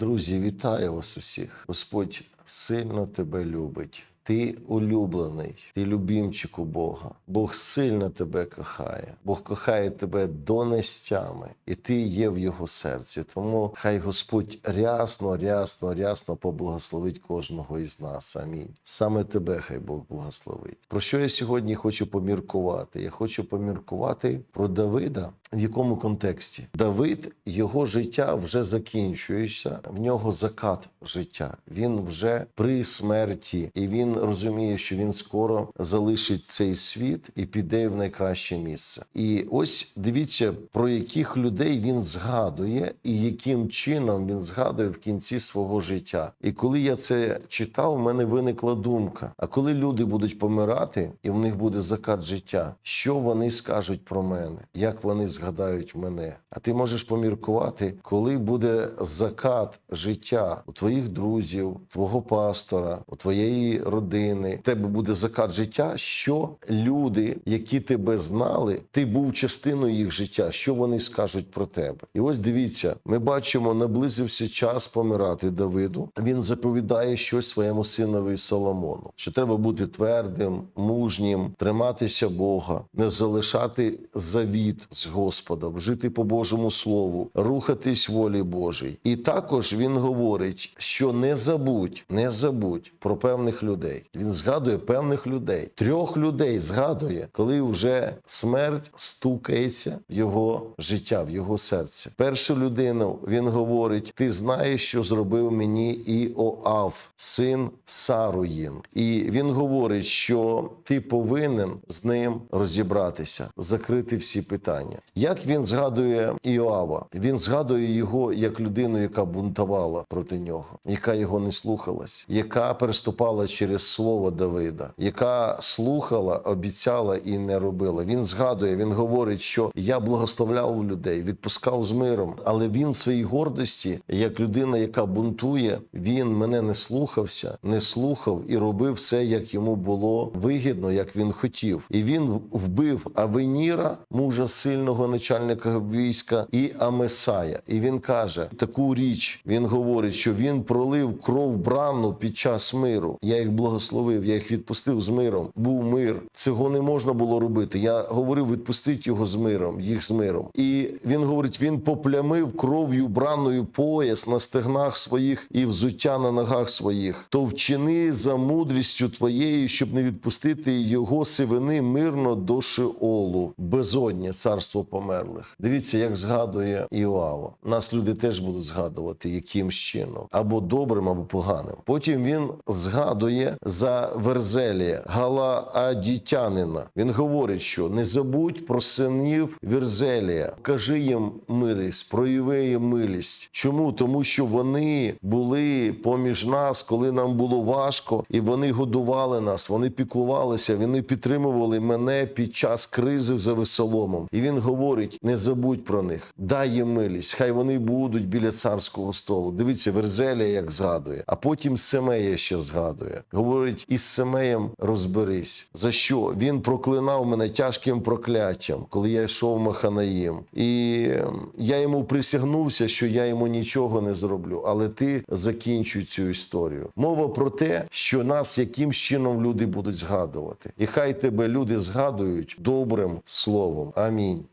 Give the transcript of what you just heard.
Друзі, вітаю вас усіх. Господь сильно тебе любить. Ти улюблений, ти любімчик у Бога. Бог сильно тебе кохає. Бог кохає тебе до нестями, і ти є в його серці. Тому хай Господь рясно, рясно, рясно поблагословить кожного із нас. Амінь. Саме тебе хай Бог благословить. Про що я сьогодні хочу поміркувати? Я хочу поміркувати про Давида. В якому контексті Давид його життя вже закінчується, в нього закат життя. Він вже при смерті, і він розуміє, що він скоро залишить цей світ і піде в найкраще місце. І ось дивіться, про яких людей він згадує, і яким чином він згадує в кінці свого життя. І коли я це читав, в мене виникла думка: а коли люди будуть помирати, і в них буде закат життя, що вони скажуть про мене? Як вони згадають мене? А ти можеш поміркувати, коли буде закат життя у твоїх друзів, твого пастора, у твоєї родини, у тебе буде закат життя, що люди, які тебе знали, ти був частиною їх життя, що вони скажуть про тебе? І ось дивіться, ми бачимо, наблизився час помирати Давиду. Він заповідає щось своєму синові Соломону, що треба бути твердим, мужнім, триматися Бога, не залишати завіт з Господом, жити по Божому Слову, рухатись волі Божій. І також він говорить, що не забудь, не забудь про певних людей. Він згадує певних людей, трьох людей згадує, коли вже смерть стукається в його життя, в його серце. Першу людину він говорить: Ти знаєш, що зробив мені Іоав, син Саруїн. І він говорить, що ти повинен з ним розібратися, закрити всі питання. Як він згадує Іоава? Він згадує його як людину, яка бунтувала проти нього, яка його не слухалась, яка переступала через слово Давида, яка слухала, обіцяла і не робила. Він згадує, він говорить, що я благословляв людей, відпускав з миром, але він своїй гордості, як людина, яка бунтує, він мене не слухався, не слухав і робив все, як йому було вигідно, як він хотів. І він вбив Авеніра, мужа сильного начальника війська, і Амесая. І він каже таку річ. Він говорить, що він пролив кров бранну під час миру. Я їх благословив, я їх відпустив з миром. Був мир. Цього не можна було робити. Я говорив, відпустіть його з миром, їх з миром. І він говорить: він поплямив кров'ю браною пояс на стегнах своїх і взуття на ногах своїх. То вчини за мудрістю твоєю, щоб не відпустити його сивини мирно до Шеолу, безоднє царство померлих. Дивіться, як згадує Іоава. Нас люди теж будуть згадувати, яким чином або добрим, або поганим. Потім він згадує за Верзелія, Галаадітянина. Він говорить, що не забудь про синів Верзелія, кажи їм милість, прояви їм милість. Чому? Тому що вони були поміж нас, коли нам було важко, і вони годували нас, вони піклувалися, вони підтримували мене під час кризи за весоломом. І він говорить: не забудь про них, дай їм милість, хай вони будуть біля царського столу. Дивіться, Верзелія як згадує, а потім Семея ще згадує. Говорить, із Семеєм розберись. За що? Він проклинав мене тяжким прокляттям, коли я йшов Маханаїм. І ем, я йому присягнувся, що я йому нічого не зроблю. Але ти закінчуй цю історію. Мова про те, що нас яким чином люди будуть згадувати. І хай тебе люди згадують добрим словом. Амінь.